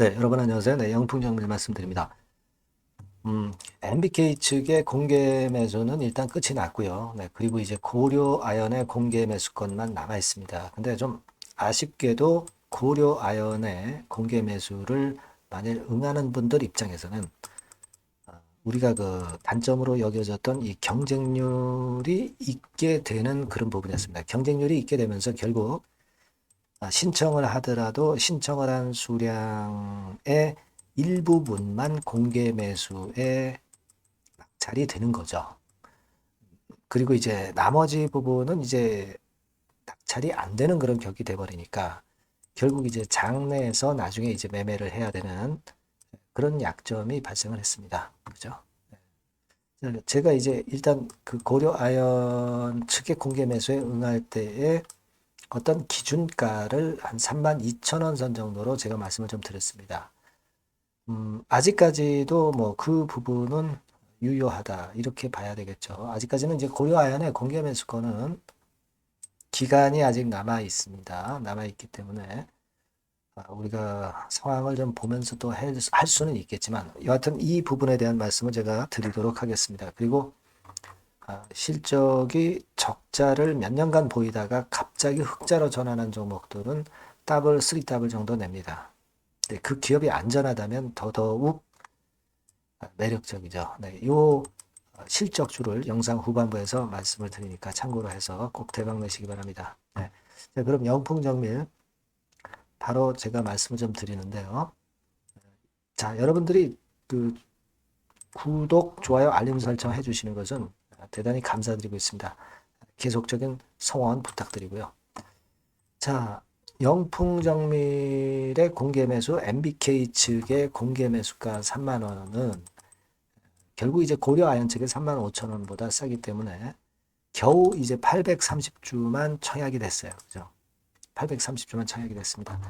네, 여러분 안녕하세요. 네, 영풍정밀 말씀드립니다. 음, MBK 측의 공개 매수는 일단 끝이 났고요. 네, 그리고 이제 고려 아연의 공개 매수권만 남아 있습니다. 근데 좀 아쉽게도 고려 아연의 공개 매수를 만일 응하는 분들 입장에서는 아, 우리가 그 단점으로 여겨졌던 이 경쟁률이 있게 되는 그런 부분이었습니다. 경쟁률이 있게 되면서 결국 아, 신청을 하더라도 신청을 한 수량의 일부분만 공개 매수에 낙찰이 되는 거죠. 그리고 이제 나머지 부분은 이제 낙찰이 안 되는 그런 격이 돼버리니까 결국 이제 장내에서 나중에 이제 매매를 해야 되는 그런 약점이 발생을 했습니다. 그죠? 네. 제가 이제 일단 그 고려 아연 측의 공개 매수에 응할 때에 어떤 기준가를 한 3만 2천 원 선 정도로 제가 말씀을 좀 드렸습니다. 음, 아직까지도 뭐 그 부분은 유효하다 이렇게 봐야 되겠죠. 아직까지는 이제 고려아연의 공개 매수권은 기간이 아직 남아 있습니다. 남아 있기 때문에 아, 우리가 상황을 좀 보면서 또 할 수는 있겠지만 여하튼 이 부분에 대한 말씀을 제가 드리도록 하겠습니다. 그리고 아, 실적이 적자를 몇 년간 보이다가 갑 자기 흑자로 전환한 종목들은 더블, 쓰리 더블 정도 냅니다. 네, 그 기업이 안전하다면 더더욱 매력적이죠. 네, 요 실적주를 영상 후반부에서 말씀을 드리니까 참고로 해서 꼭 대박 내시기 바랍니다. 네. 자, 그럼 영풍정밀 바로 제가 말씀을 좀 드리는데요. 자, 여러분들이 그 구독, 좋아요, 알림 설정 해주시는 것은 대단히 감사드리고 있습니다. 계속적인 성원 부탁드리고요. 자, 영풍정밀의 공개 매수, MBK 측의 공개 매수가 3만 원은 결국 이제 고려 아연 측의 3만 5천 원보다 싸기 때문에 겨우 이제 830주만 청약이 됐어요. 그죠? 830주만 청약이 됐습니다.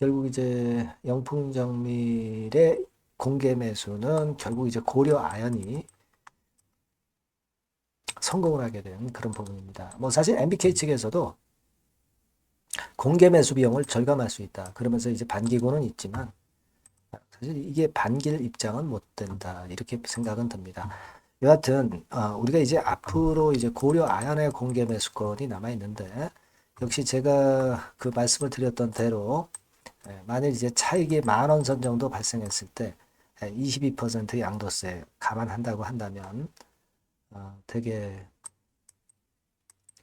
결국 이제 영풍정밀의 공개 매수는 결국 이제 고려 아연이 성공을 하게 된 그런 부분입니다. 뭐 사실 MBK 측에서도 공개 매수 비용을 절감할 수 있다. 그러면서 이제 반기고는 있지만 사실 이게 반길 입장은 못 된다. 이렇게 생각은 듭니다. 여하튼 어, 우리가 이제 앞으로 이제 고려 아연의 공개 매수권이 남아 있는데 역시 제가 그 말씀을 드렸던 대로 예, 만일 이제 차익이 만 원 선 정도 발생했을 때 22% 예, 양도세 감안한다고 한다면 어, 되게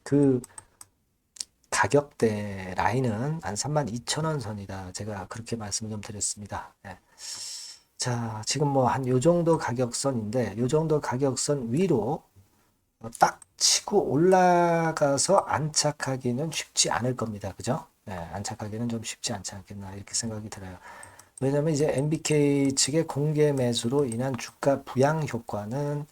그 가격대 라인은 한 32,000원 선이다. 제가 그렇게 말씀을 좀 드렸습니다. 네. 자, 지금 뭐 한 요 정도 가격선인데 요 정도 가격선 위로 딱 치고 올라가서 안착하기는 쉽지 않을 겁니다. 그죠? 네, 안착하기는 좀 쉽지 않지 않겠나 이렇게 생각이 들어요. 왜냐면 이제 MBK 측의 공개 매수로 인한 주가 부양 효과는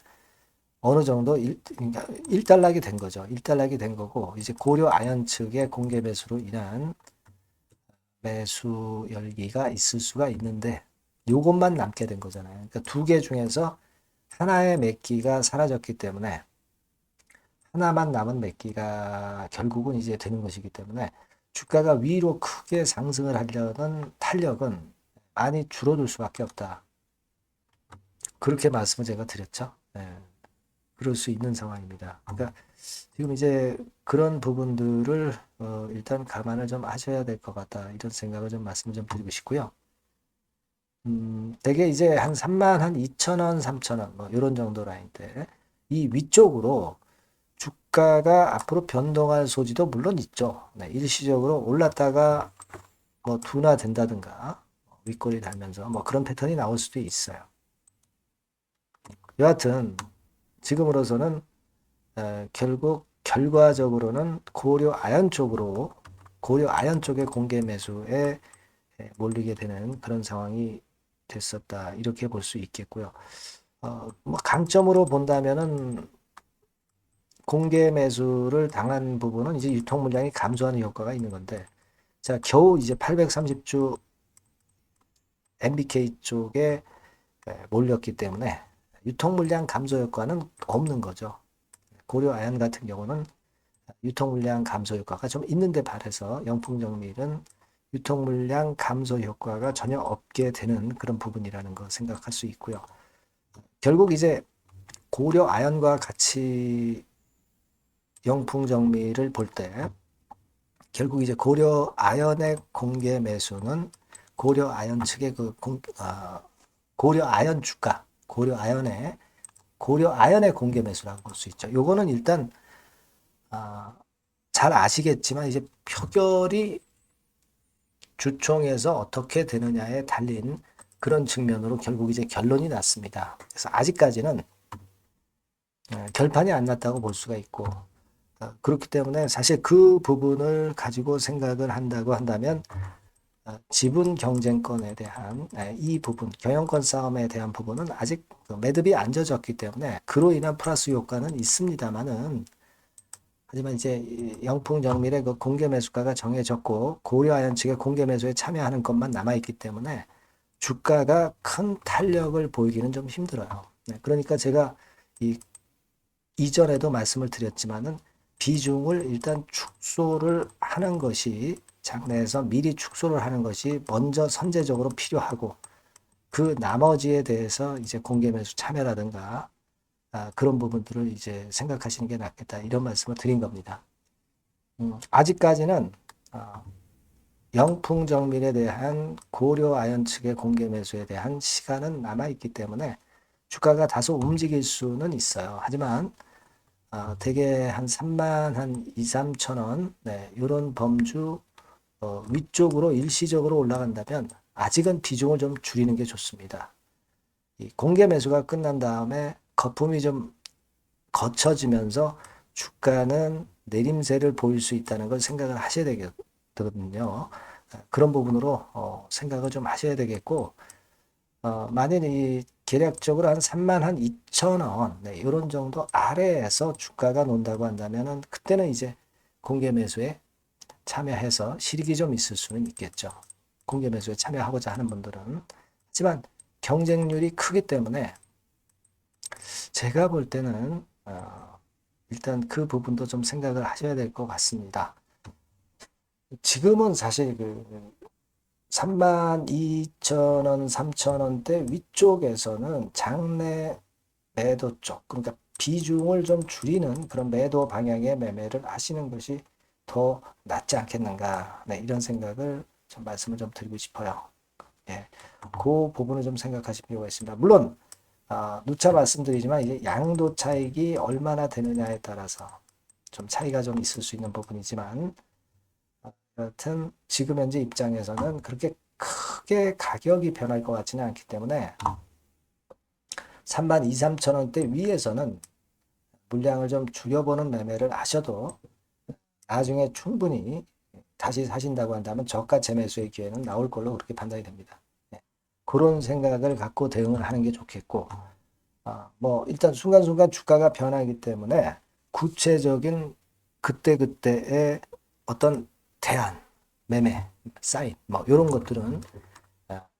어느 정도 일, 그러니까 일단락이 된 거죠. 일단락이 된 거고 이제 고려 아연 측의 공개 매수로 인한 매수 열기가 있을 수가 있는데 요것만 남게 된 거잖아요. 그러니까 두 개 중에서 하나의 매기가 사라졌기 때문에 하나만 남은 매기가 결국은 이제 되는 것이기 때문에 주가가 위로 크게 상승을 하려는 탄력은 많이 줄어들 수밖에 없다. 그렇게 말씀을 제가 드렸죠. 네. 그럴 수 있는 상황입니다. 그러니까 지금 이제 그런 부분들을 어 일단 감안을 좀 하셔야 될 것 같다 이런 생각을 좀 말씀 좀 드리고 싶고요. 음, 대개 이제 한 3만 한 2천 원, 3천 원, 뭐 이런 정도 라인대 이 위쪽으로 주가가 앞으로 변동할 소지도 물론 있죠. 네, 일시적으로 올랐다가 뭐 둔화된다든가 윗골이 달면서 뭐 그런 패턴이 나올 수도 있어요. 여하튼 지금으로서는 에, 결국 결과적으로는 고려 아연 쪽으로 고려 아연 쪽의 공개 매수에 에, 몰리게 되는 그런 상황이 됐었다 이렇게 볼 수 있겠고요. 어, 뭐 강점으로 본다면은 공개 매수를 당한 부분은 이제 유통 물량이 감소하는 효과가 있는 건데 자 겨우 이제 830주 MBK 쪽에 몰렸기 때문에 유통 물량 감소 효과는 없는 거죠. 고려 아연 같은 경우는 유통 물량 감소 효과가 좀 있는데 반해서 영풍정밀은 유통 물량 감소 효과가 전혀 없게 되는 그런 부분이라는 거 생각할 수 있고요. 결국 이제 고려 아연과 같이 영풍 정밀을 볼 때 결국 이제 고려 아연의 공개 매수는 고려 아연 측의 그 공, 아, 고려 아연 주가, 고려 아연의 고려 아연의 공개 매수라고 볼 수 있죠. 요거는 일단 아, 잘 아시겠지만 이제 표결이 주총에서 어떻게 되느냐에 달린 그런 측면으로 결국 이제 결론이 났습니다. 그래서 아직까지는 어, 결판이 안 났다고 볼 수가 있고 어, 그렇기 때문에 사실 그 부분을 가지고 생각을 한다고 한다면 어, 지분 경쟁권에 대한 에, 이 부분 경영권 싸움에 대한 부분은 아직 그 매듭이 안 젖었기 때문에 그로 인한 플러스 효과는 있습니다만은 하지만 이제 이 영풍정밀의 그 공개 매수가가 정해졌고 고려아연 측의 공개 매수에 참여하는 것만 남아 있기 때문에 주가가 큰 탄력을 보이기는 좀 힘들어요. 네, 그러니까 제가 이 이전에도 말씀을 드렸지만은 비중을 일단 축소를 하는 것이 장내에서 미리 축소를 하는 것이 먼저 선제적으로 필요하고 그 나머지에 대해서 이제 공개 매수 참여라든가 아, 그런 부분들을 이제 생각하시는 게 낫겠다 이런 말씀을 드린 겁니다. 음, 아직까지는 어, 영풍정밀에 대한 고려 아연 측의 공개 매수에 대한 시간은 남아 있기 때문에 주가가 다소 움직일 수는 있어요. 하지만 어, 대개 한 3만 한 2, 3천 원, 네, 이런 범주 어, 위쪽으로 일시적으로 올라간다면 아직은 비중을 좀 줄이는 게 좋습니다. 이 공개 매수가 끝난 다음에 거품이 좀 거쳐지면서 주가는 내림세를 보일 수 있다는 걸 생각을 하셔야 되거든요. 그런 부분으로 어, 생각을 좀 하셔야 되겠고 어, 만일 이 계략적으로 한 3만 한 2천 원 네, 이런 정도 아래에서 주가가 논다고 한다면은 그때는 이제 공개 매수에 참여해서 실익이 좀 있을 수는 있겠죠. 공개 매수에 참여하고자 하는 분들은 하지만 경쟁률이 크기 때문에 제가 볼 때는 어, 일단 그 부분도 좀 생각을 하셔야 될 것 같습니다. 지금은 사실 그 32,000원, 3,000원대 위쪽에서는 장내 매도 쪽, 그러니까 비중을 좀 줄이는 그런 매도 방향의 매매를 하시는 것이 더 낫지 않겠는가. 네, 이런 생각을 좀 말씀을 좀 드리고 싶어요. 예, 그 부분을 좀 생각하실 필요가 있습니다. 물론, 아, 누차 말씀드리지만 이제 양도 차익이 얼마나 되느냐에 따라서 좀 차이가 좀 있을 수 있는 부분이지만, 여하튼 지금 현재 입장에서는 그렇게 크게 가격이 변할 것 같지는 않기 때문에 3만 2, 3천 원대 위에서는 물량을 좀 줄여보는 매매를 하셔도 나중에 충분히 다시 사신다고 한다면 저가 재매수의 기회는 나올 걸로 그렇게 판단이 됩니다. 네. 그런 생각을 갖고 대응을 하는 게 좋겠고, 어, 뭐 일단 순간순간 주가가 변하기 때문에 구체적인 그때그때의 어떤 대안, 매매, 사인, 뭐 이런 것들은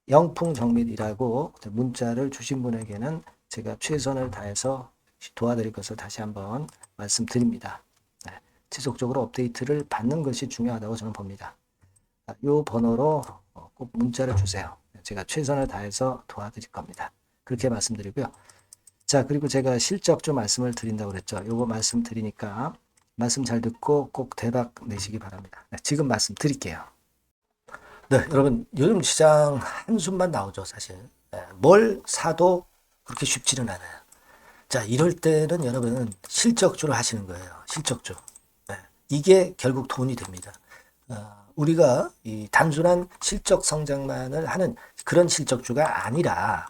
영풍 정밀이라고 문자를 주신 분에게는 제가 최선을 다해서 도와드릴 것을 다시 한번 말씀드립니다. 네, 지속적으로 업데이트를 받는 것이 중요하다고 저는 봅니다. 이 번호로 꼭 문자를 주세요. 제가 최선을 다해서 도와드릴 겁니다. 그렇게 말씀드리고요. 자, 그리고 제가 실적 좀 말씀을 드린다고 그랬죠. 요거 말씀드리니까 말씀 잘 듣고 꼭 대박 내시기 바랍니다. 네, 지금 말씀 드릴게요. 네, 여러분 요즘 시장 한숨만 나오죠, 사실. 네, 뭘 사도 그렇게 쉽지는 않아요. 자, 이럴 때는 여러분은 실적주를 하시는 거예요. 실적주. 네, 이게 결국 돈이 됩니다. 어, 우리가 이 단순한 실적 성장만을 하는 그런 실적주가 아니라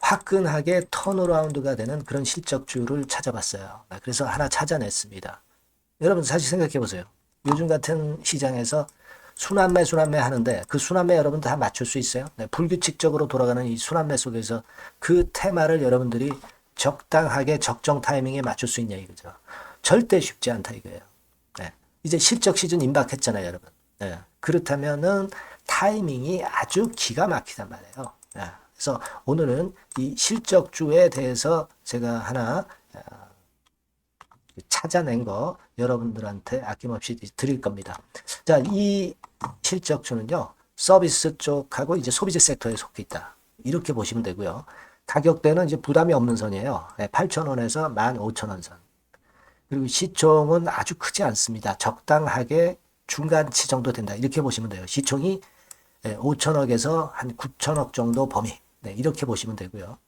화끈하게 턴어라운드가 되는 그런 실적주를 찾아봤어요. 그래서 하나 찾아냈습니다. 여러분 사실 생각해 보세요. 요즘 같은 시장에서 순환매 순환매 하는데 그 순환매 여러분 다 맞출 수 있어요? 네, 불규칙적으로 돌아가는 이 순환매 속에서 그 테마를 여러분들이 적당하게 적정 타이밍에 맞출 수 있냐 이거죠. 절대 쉽지 않다 이거예요. 네, 이제 실적 시즌 임박했잖아요, 여러분. 네, 그렇다면은 타이밍이 아주 기가 막히단 말이에요. 네, 그래서 오늘은 이 실적주에 대해서 제가 하나 어, 찾아낸 거 여러분들한테 아낌없이 드릴 겁니다. 자, 이 실적주는요, 서비스 쪽하고 이제 소비재 섹터에 속해 있다. 이렇게 보시면 되고요. 가격대는 이제 부담이 없는 선이에요. 8,000원에서 15,000원 선. 그리고 시총은 아주 크지 않습니다. 적당하게 중간치 정도 된다. 이렇게 보시면 돼요. 시총이 5천억에서 한 9천억 정도 범위. 네, 이렇게 보시면 되고요.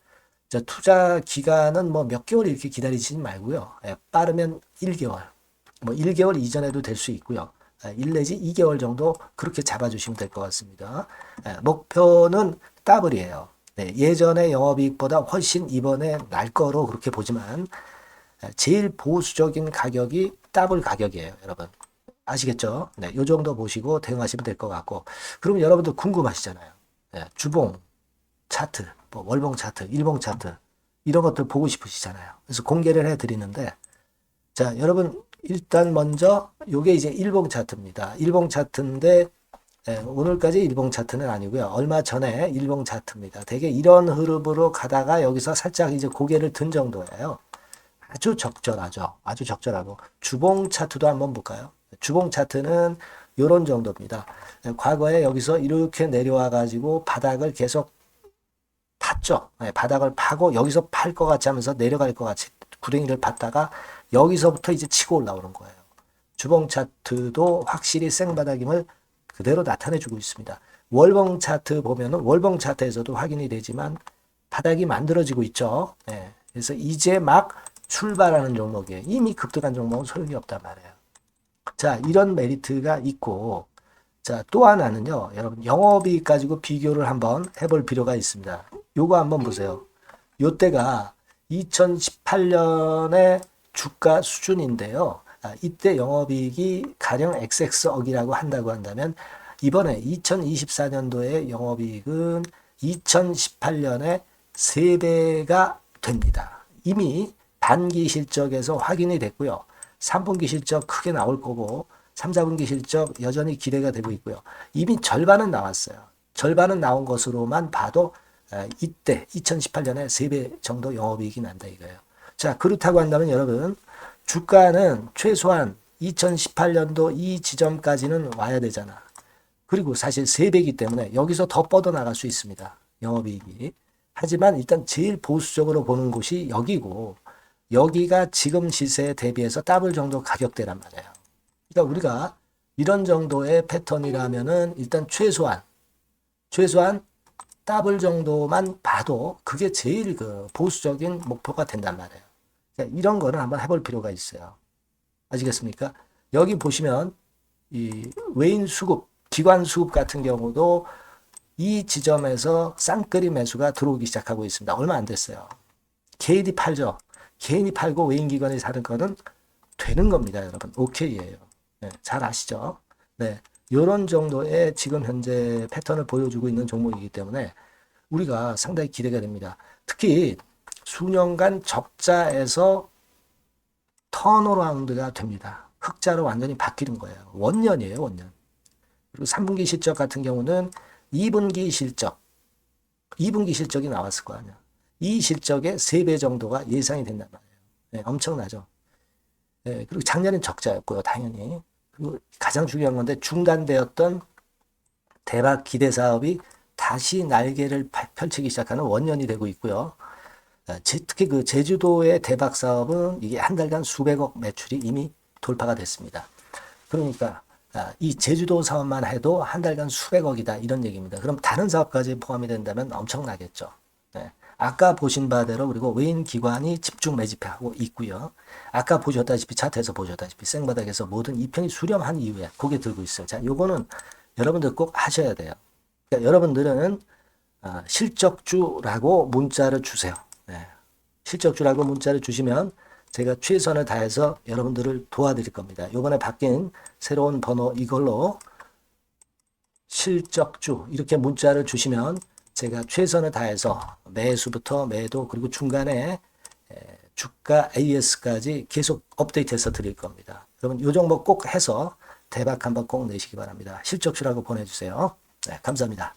자, 투자 기간은 뭐 몇 개월 이렇게 기다리지 말고요. 예, 빠르면 1개월, 뭐 1개월 이전에도 될 수 있고요. 예, 1 내지 2개월 정도 그렇게 잡아주시면 될 것 같습니다. 예, 목표는 더블이에요. 네, 예전의 영업이익보다 훨씬 이번에 날 거로 그렇게 보지만 예, 제일 보수적인 가격이 더블 가격이에요, 여러분. 아시겠죠? 네, 요 정도 보시고 대응하시면 될 것 같고. 그럼 여러분들 궁금하시잖아요. 예, 주봉, 차트, 뭐 월봉 차트, 일봉 차트 이런 것들 보고 싶으시잖아요. 그래서 공개를 해 드리는데 자, 여러분 일단 먼저 요게 이제 일봉 차트입니다. 일봉 차트인데 예, 오늘까지 일봉 차트는 아니고요. 얼마 전에 일봉 차트입니다. 되게 이런 흐름으로 가다가 여기서 살짝 이제 고개를 든 정도예요. 아주 적절하죠. 아주 적절하고 주봉 차트도 한번 볼까요? 주봉 차트는 요런 정도입니다. 예, 과거에 여기서 이렇게 내려와 가지고 바닥을 계속 팠죠. 네, 바닥을 파고 여기서 팔 것 같이 하면서 내려갈 것 같이 구덩이를 팠다가 여기서부터 이제 치고 올라오는 거예요. 주봉 차트도 확실히 생바닥임을 그대로 나타내 주고 있습니다. 월봉 차트 보면은 월봉 차트에서도 확인이 되지만 바닥이 만들어지고 있죠. 네, 그래서 이제 막 출발하는 종목이에요. 이미 급등한 종목은 소용이 없단 말이에요. 자, 이런 메리트가 있고 자, 또 하나는요. 여러분 영업이익 가지고 비교를 한번 해볼 필요가 있습니다. 요거 한번 보세요. 요 때가 2018년의 주가 수준인데요. 아, 이때 영업이익이 가령 XX억이라고 한다고 한다면 이번에 2024년도의 영업이익은 2018년에 3배가 됩니다. 이미 단기 실적에서 확인이 됐고요. 3분기 실적 크게 나올 거고 3, 4분기 실적 여전히 기대가 되고 있고요. 이미 절반은 나왔어요. 절반은 나온 것으로만 봐도 이때 2018년에 3배 정도 영업이익이 난다 이거예요. 자 그렇다고 한다면 여러분 주가는 최소한 2018년도 이 지점까지는 와야 되잖아. 그리고 사실 3배이기 때문에 여기서 더 뻗어나갈 수 있습니다. 영업이익이. 하지만 일단 제일 보수적으로 보는 곳이 여기고 여기가 지금 시세에 대비해서 더블 정도 가격대란 말이에요. 그러니까 우리가 이런 정도의 패턴이라면은 일단 최소한 최소한 더블 정도만 봐도 그게 제일 그 보수적인 목표가 된단 말이에요. 그러니까 이런 거는 한번 해볼 필요가 있어요. 아시겠습니까? 여기 보시면 이 외인 수급, 기관 수급 같은 경우도 이 지점에서 쌍끌이 매수가 들어오기 시작하고 있습니다. 얼마 안 됐어요. 개인이 팔죠. 개인이 팔고 외인 기관이 사는 거는 되는 겁니다, 여러분. 오케이예요. 네, 잘 아시죠? 네. 이런 정도의 지금 현재 패턴을 보여주고 있는 종목이기 때문에 우리가 상당히 기대가 됩니다. 특히 수년간 적자에서 턴어라운드가 됩니다. 흑자로 완전히 바뀌는 거예요. 원년이에요, 원년. 그리고 3분기 실적 같은 경우는 2분기 실적, 2분기 실적이 나왔을 거 아니야. 이 실적의 3배 정도가 예상이 된단 말이에요. 네, 엄청나죠. 네, 그리고 작년엔 적자였고요, 당연히. 그리고 가장 중요한 건데 중단되었던 대박 기대 사업이 다시 날개를 펼치기 시작하는 원년이 되고 있고요. 아, 특히 그 제주도의 대박 사업은 이게 한 달간 수백억 매출이 이미 돌파가 됐습니다. 그러니까 아, 이 제주도 사업만 해도 한 달간 수백억이다 이런 얘기입니다. 그럼 다른 사업까지 포함이 된다면 엄청나겠죠. 네. 아까 보신 바대로 그리고 외인 기관이 집중 매집하고 있고요. 아까 보셨다시피 차트에서 보셨다시피 생바닥에서 모든 이평이 수렴한 이후에 고개 들고 있어요. 자, 요거는 여러분들 꼭 하셔야 돼요. 그러니까 여러분들은 어, 실적주라고 문자를 주세요. 네. 실적주라고 문자를 주시면 제가 최선을 다해서 여러분들을 도와드릴 겁니다. 요번에 바뀐 새로운 번호 이걸로 실적주 이렇게 문자를 주시면 제가 최선을 다해서 매수부터 매도 그리고 중간에 주가 AS까지 계속 업데이트해서 드릴 겁니다. 여러분 요 종목 꼭 해서 대박 한번 꼭 내시기 바랍니다. 실적주라고 보내주세요. 네, 감사합니다.